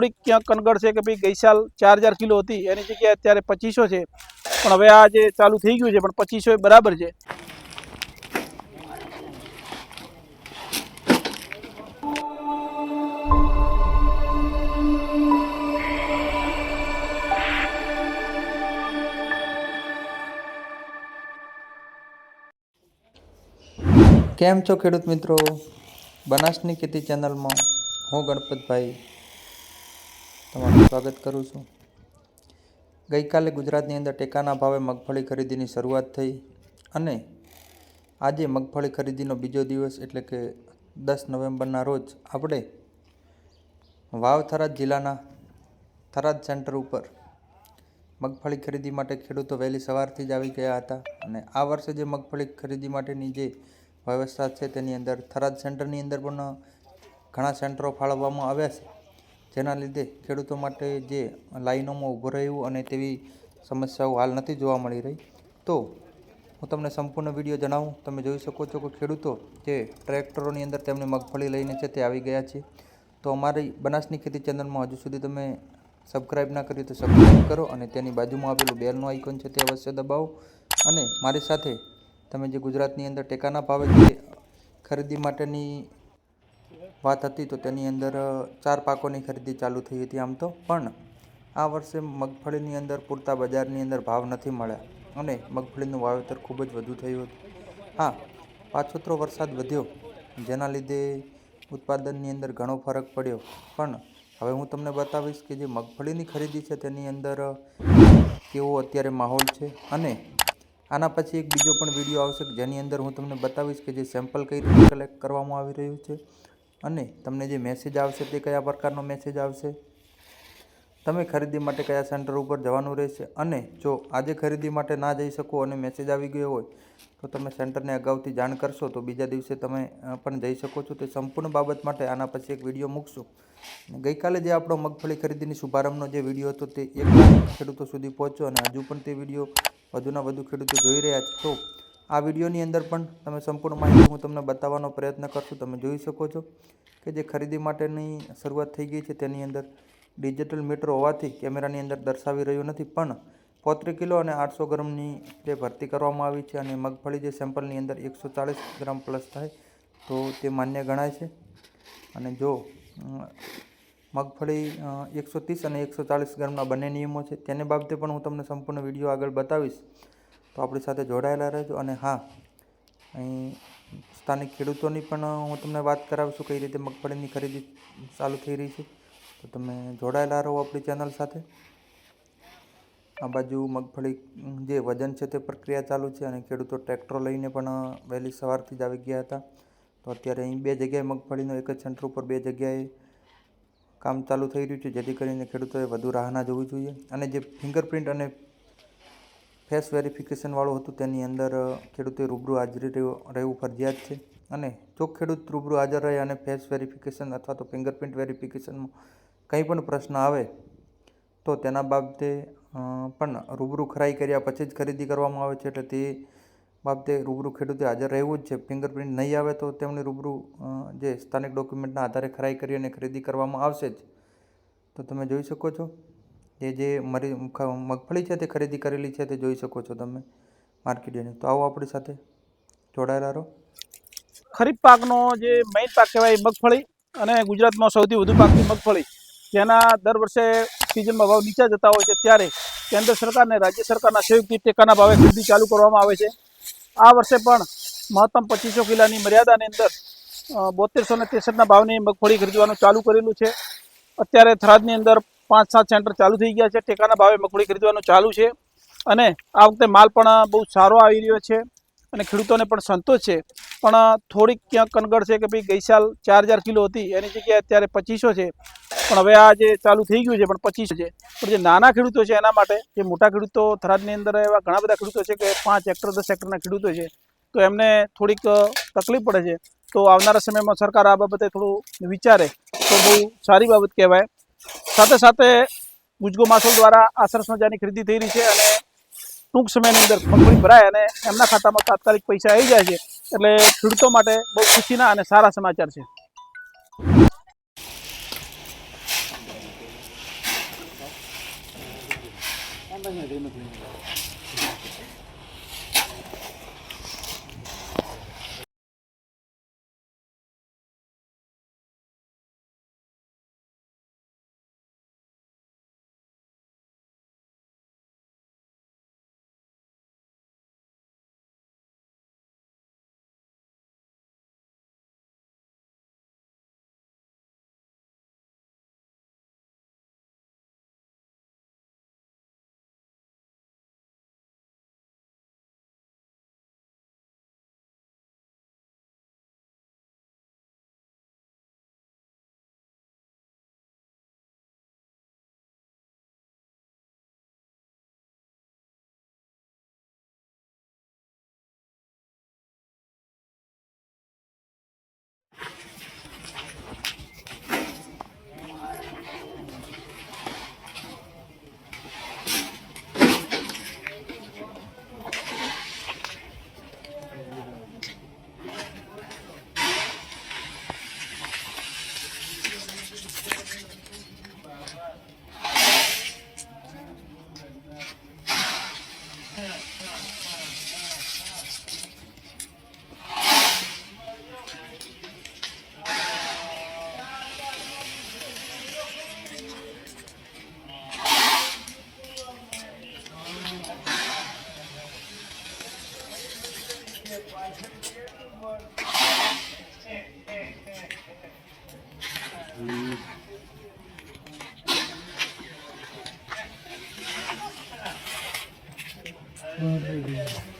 થોડીક ક્યાંક કનગડ છે કે ભાઈ ગઈ ચાર કિલો હતી, એની જગ્યાએ અત્યારે પચીસો છે. પણ હવે આ જે ચાલુ થઈ ગયું છે, પણ પચીસો બરાબર છે. કેમ છો ખેડૂત મિત્રો? બનાસની ખેતી ચેનલમાં હું ગણપતભાઈ તમારું સ્વાગત કરું છું. ગઈકાલે ગુજરાતની અંદર ટેકાના ભાવે મગફળી ખરીદીની શરૂઆત થઈ અને આજે મગફળી ખરીદીનો બીજો દિવસ એટલે કે દસ નવેમ્બરના રોજ આપણે વાવ થરાદ જિલ્લાના થરાદ સેન્ટર ઉપર મગફળી ખરીદી માટે ખેડૂતો વહેલી સવારથી જ આવી ગયા હતા અને આ વર્ષે જે મગફળી ખરીદી માટેની જે વ્યવસ્થા છે તેની અંદર થરાદ સેન્ટરની અંદર પણ ઘણા સેન્ટરો ફાળવવામાં આવ્યા છે. જેના લીધે ખેડૂતો માટે જે લાઈનોમાં ઊભું રહેવું અને તેવી સમસ્યાઓ હાલ નથી જોવા મળી રહી. તો હું તમને સંપૂર્ણ વીડિયો જણાવું. તમે જોઈ શકો છો કે ખેડૂતો જે ટ્રેક્ટરોની અંદર તેમની મગફળી લઈને છે તે આવી ગયા છે તો અમારી બનાસની ખેતી ચેનલમાં હજુ સુધી તમે સબસ્ક્રાઈબ ના કરી તો સબસ્ક્રાઈબ કરો અને તેની બાજુમાં આવેલું બેલનું આઇકોન છે તે અવશ્ય દબાવો. અને મારી સાથે તમે જે ગુજરાતની અંદર ટેકાના ભાવે જે ખરીદી માટેની વાત હતી તો તેની અંદર ચાર પાકોની ખરીદી ચાલુ થઈ હતી આમ તો. પણ આ વર્ષે મગફળીની અંદર પૂરતા બજારની અંદર ભાવ નથી મળ્યા અને મગફળીનું વાવેતર ખૂબ જ વધુ થયું હતું. હા, પાછોતરો વરસાદ વધ્યો, જેના લીધે ઉત્પાદનની અંદર ઘણો ફરક પડ્યો. પણ હવે હું તમને બતાવીશ કે જે મગફળીની ખરીદી છે તેની અંદર કેવો અત્યારે માહોલ છે અને આના પછી એક બીજો પણ વીડિયો આવશે, જેની અંદર હું તમને બતાવીશ કે જે સેમ્પલ કઈ રીતે કલેક્ટ કરવામાં આવી રહ્યું છે. અને તમને જે મેસેજ આવશે તે કયા પ્રકારનો મેસેજ આવશે? તમે ખરીદી માટે કયા સેન્ટર ઉપર જવાનું રહેશે? અને જો આજે ખરીદી માટે ના જઈ શકો અને મેસેજ આવી ગયો હોય, તો તમે સેન્ટરને અગાઉથી જાણ કરશો તો બીજા દિવસે તમે પણ જઈ શકો છો. તે સંપૂર્ણ બાબત માટે આના પછી એક વીડિયો મૂકશું. ગઈકાલે જે આપણો મગફળી ખરીદીની શુભારંભનો જે વીડિયો હતો તે એક ખેડૂતો સુધી પહોંચ્યો અને હજુ પણ તે વીડિયો વધુના વધુ ખેડૂતો જોઈ રહ્યા છે. તો આ વિડીયોની અંદર પણ તમે સંપૂર્ણ માહિતી હું તમને બતાવવાનો પ્રયત્ન કરશું. તમે જોઈ શકો છો કે જે ખરીદી માટેની શરૂઆત થઈ ગઈ છે તેની અંદર ડિજિટલ મીટર હોવાથી કેમેરાની અંદર દર્શાવી રહ્યું નથી, પણ પોત્રી કિલો અને આઠસો ગ્રામની જે ભરતી કરવામાં આવી છે અને મગફળી જે સેમ્પલની અંદર એકસો ચાળીસ ગ્રામ પ્લસ થાય તો તે માન્ય ગણાય છે. અને જો મગફળી એકસો ત્રીસ અને એકસો ચાળીસ ગ્રામના બંને નિયમો છે, તેને બાબતે પણ હું તમને સંપૂર્ણ વીડિયો આગળ બતાવીશ. તો આપણી સાથે જોડાયેલા રહેજો. અને હા, અહીં સ્થાનિક ખેડૂતોની પણ હું તમને વાત કરાવીશું કઈ રીતે મગફળીની ખરીદી ચાલુ થઈ રહી છે. તો તમે જોડાયેલા રહો આપણી ચેનલ સાથે. આ બાજુ મગફળી જે વજન છે તે પ્રક્રિયા ચાલુ છે અને ખેડૂતો ટ્રેક્ટરો લઈને પણ વહેલી સવારથી જ આવી ગયા હતા. તો અત્યારે અહીં બે જગ્યાએ મગફળીનો એક જ સેન્ટર ઉપર બે જગ્યાએ કામ ચાલુ થઈ રહ્યું છે. જેથી કરીને ખેડૂતોએ વધુ રાહના જોવી જોઈએ. અને જે ફિંગરપ્રિન્ટ અને ફેસ વેરિફિકેશનવાળું હતું, તેની અંદર ખેડૂતે રૂબરૂ હાજરી રહેવું ફરજિયાત છે. અને જો ખેડૂત રૂબરૂ હાજર રહે અને ફેસ વેરિફિકેશન અથવા તો ફિંગરપ્રિન્ટ વેરિફિકેશનમાં કંઈ પણ પ્રશ્ન આવે, તો તેના બાબતે પણ રૂબરૂ ખરાઈ કર્યા પછી જ ખરીદી કરવામાં આવે છે. એટલે તે બાબતે રૂબરૂ ખેડૂતે હાજર રહેવું જ છે. ફિંગરપ્રિન્ટ નહીં આવે તો તેમની રૂબરૂ જે સ્થાનિક ડોક્યુમેન્ટના આધારે ખરાઈ કરી અને ખરીદી કરવામાં આવશે જ. તો તમે જોઈ શકો છો. એ જે મરી મગફળી છે તે ખરીદી કરેલી છે તે જોઈ શકો છો તમે માર્કેટ યાર્ડની તો આવો આપણી સાથે જોડાયેલા રહો. ખરીફ પાકનો જે મેઇન પાક કહેવાય મગફળી અને ગુજરાતમાં સૌથી વધુ પાકની મગફળી. જેના દર વર્ષે સિઝનમાં ભાવ નીચા જતા હોય છે ત્યારે કેન્દ્ર સરકાર અને રાજ્ય સરકારના સંયુક્ત ટેકાના ભાવે ખરીદી ચાલુ કરવામાં આવે છે. આ વર્ષે પણ મહત્તમ પચીસો કિલોની મર્યાદાની અંદર બોતેરસો ને ત્રેસઠના ભાવની મગફળી ખરીદવાનું ચાલુ કરેલું છે. અત્યારે થરાદની અંદર પાંચ સાત સેન્ટર ચાલુ થઈ ગયા છે. ટેકાના ભાવે મગફળી ખરીદવાનું ચાલુ છે. અને આ વખતે માલ પણ બહુ સારો આવી રહ્યો છે અને ખેડૂતોને પણ સંતોષ છે. પણ થોડીક ક્યાંક કનગડ છે કે ભાઈ ગઈ સાલ ચાર હજાર કિલો હતી, એની જગ્યાએ અત્યારે પચીસો છે. પણ હવે આ જે ચાલુ થઈ ગયું છે, પણ પચીસો છે. પણ જે નાના ખેડૂતો છે, એના માટે, જે મોટા ખેડૂતો થરાદની અંદર એવા ઘણા બધા ખેડૂતો છે કે પાંચ હેક્ટર, દસ હેક્ટરના ખેડૂતો છે, તો એમને થોડીક તકલીફ પડે છે. તો આવનારા સમયમાં સરકાર આ બાબતે થોડું વિચારે તો બહુ સારી બાબત કહેવાય. સાથે સાથે ગુજગો માસોલ દ્વારા આસરસ મજાની ખરીદી થઈ રહી છે અને ટૂંક સમયની અંદર મગફળી ભરાય અને એમના ખાતામાં તાત્કાલિક પૈસા આવી જાય છે એટલે ખેડૂતો માટે બહુ ખુશીના અને સારા સમાચાર છે. એમ Mm-hmm.